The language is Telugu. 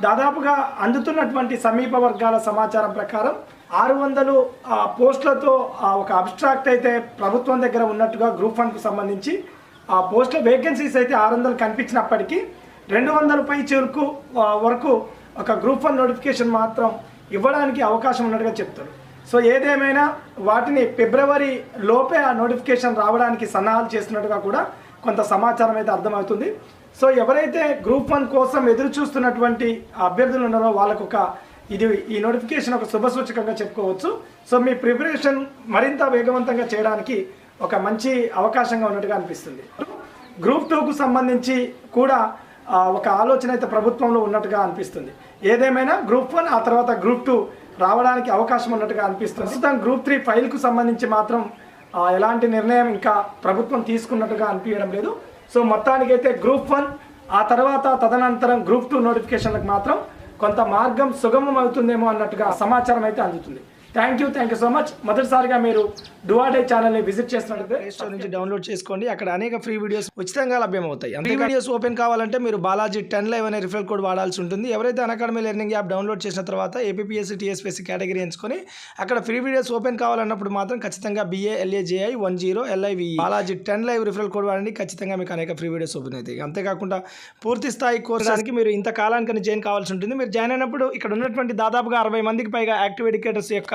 దాదాపుగా అందుతున్నటువంటి సమీప వర్గాల సమాచారం ప్రకారం ఆరు వందలు ఆ, పోస్టులతో ఆ, ఒక అబ్స్ట్రాక్ట్ అయితే ప్రభుత్వం దగ్గర ఉన్నట్టుగా గ్రూప్ ఫండ్కు సంబంధించి ఆ పోస్టుల వేకెన్సీస్ అయితే ఆరు వందలు కనిపించినప్పటికీ రెండు వందల పై చేరుకు వరకు ఒక గ్రూప్ వన్ నోటిఫికేషన్ మాత్రం ఇవ్వడానికి అవకాశం ఉన్నట్టుగా చెప్తారు సో ఏదేమైనా వాటిని ఫిబ్రవరి లోపే ఆ నోటిఫికేషన్ రావడానికి సన్నాహాలు చేస్తున్నట్టుగా కూడా కొంత సమాచారం అయితే అర్థమవుతుంది. సో ఎవరైతే గ్రూప్ వన్ కోసం ఎదురు చూస్తున్నటువంటి అభ్యర్థులు ఉన్నారో వాళ్ళకు ఒక ఇది ఈ నోటిఫికేషన్ ఒక శుభ సూచకంగా చెప్పుకోవచ్చు. సో మీ ప్రిపరేషన్ మరింత వేగవంతంగా చేయడానికి ఒక మంచి అవకాశంగా ఉన్నట్టుగా అనిపిస్తుంది. గ్రూప్ టూకు సంబంధించి కూడా ఒక ఆలోచన అయితే ప్రభుత్వంలో ఉన్నట్టుగా అనిపిస్తుంది. ఏదేమైనా గ్రూప్ వన్ ఆ తర్వాత గ్రూప్ టూ రావడానికి అవకాశం ఉన్నట్టుగా అనిపిస్తుంది. ప్రస్తుతం గ్రూప్ త్రీ ఫైల్కు సంబంధించి మాత్రం ఎలాంటి నిర్ణయం ఇంకా ప్రభుత్వం తీసుకున్నట్టుగా అనిపించడం లేదు. సో మొత్తానికైతే గ్రూప్ వన్ ఆ తర్వాత తదనంతరం గ్రూప్ టూ నోటిఫికేషన్లకు మాత్రం కొంత మార్గం సుగమం అవుతుందేమో అన్నట్టుగా సమాచారం అయితే అందుతుంది. Thank you thank you so much మొదటిసారిగా మీరు డువాడే ఛానల్ని విజిట్ చేస్తున్నట్లయితే ప్లే స్టోర్ నుంచి డౌన్లోడ్ చేసుకోండి. అక్కడ అనేక ఫ్రీ వీడియోస్ ఉచితంగా లభ్యమవుతాయి. అంతే వీడియోస్ ఓపెన్ కావాలంటే మీరు బాలాజీ టెన్ లైవ్ అనే రిఫరల్ కోడ్ వాడాల్సి ఉంటుంది. ఎవరైతే అకాడమీ లెర్నింగ్ యాప్ డౌన్లోడ్ చేసిన తర్వాత ఏపీఎస్సీ టీఎస్పీఎస్సీ కేటగిరీ ఎంచుకొని అక్కడ ఫ్రీ వీడియోస్ ఓపెన్ కావాలన్నప్పుడు మాత్రం ఖచ్చితంగా BA LAJI one zero LIV Balaji ten live referral code వాడండి. ఖచ్చితంగా మీకు అనేక ఫ్రీ వీడియోస్ ఓపెన్ అవుతాయి. అంతేకాకుండా పూర్తి స్థాయి కోర్సానికి మీరు ఇంత కాలానికి జాయిన్ కావాల్సి ఉంటుంది. మీరు జాయిన్ అయినప్పుడు ఇక్కడ ఉన్నటువంటి దాదాపుగా అరవై మందికి పైగా యాక్టివ్ ఎడ్యుకేటర్స్ యొక్క